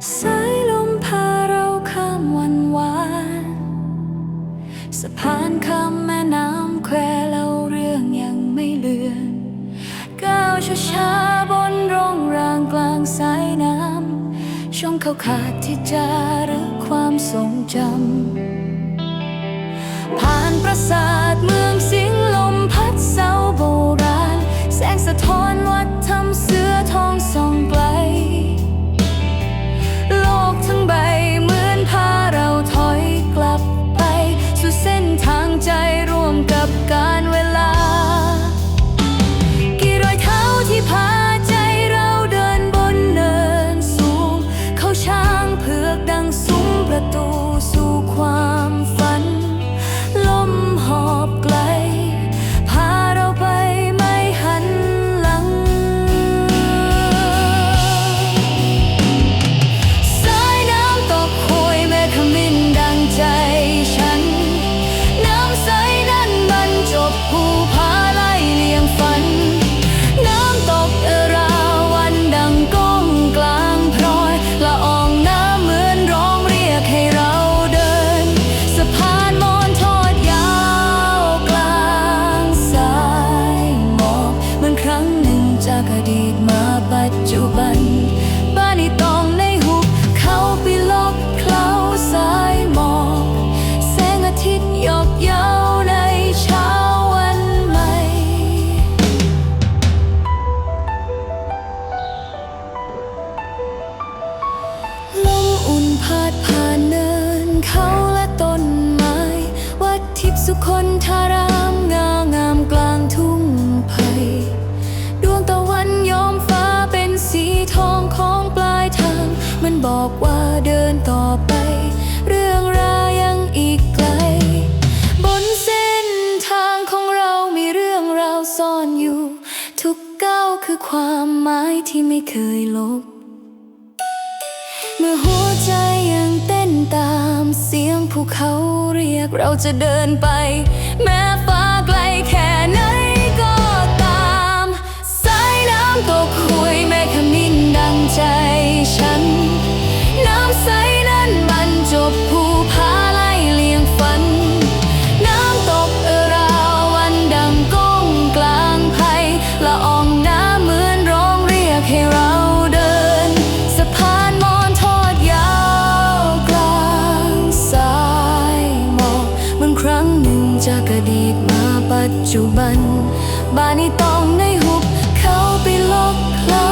สายลมพาเราข้ามวันวานสะพานข้ามแม่น้ำแควเราเรื่องยังไม่เลือนก้าวช้าๆบนร่องรางกลางสายน้ำช่วงเขาขาดที่จะรึกความทรงจำ จากอดีตมาปัจจุบัน บ้านในตองในหุบ เขาไปลบเคล้าสายหมอกแสงอาทิตย์หยอกเย้าในเช้าวันใหม่ ลมอุ่นพาดผ่านเนินเขาและต้นไม้ วัดทิพย์สุคนทารา องของปลายทาง มันบอกว่าเดินต่อไป เรื่องราวยังอีกไกล บนเส้นทางของเรามีเรื่องราวซ่อนอยู่ ทุกก้าวคือความหมายที่ไม่เคยลบ เมื่อหัวใจยังเต้นตามเสียงภูเขาเรียกเราจะเดินไป แม้ฟ้า จากอดีตมาปัจจุบัน บานิตองในหุบเขาไปลบเคล้า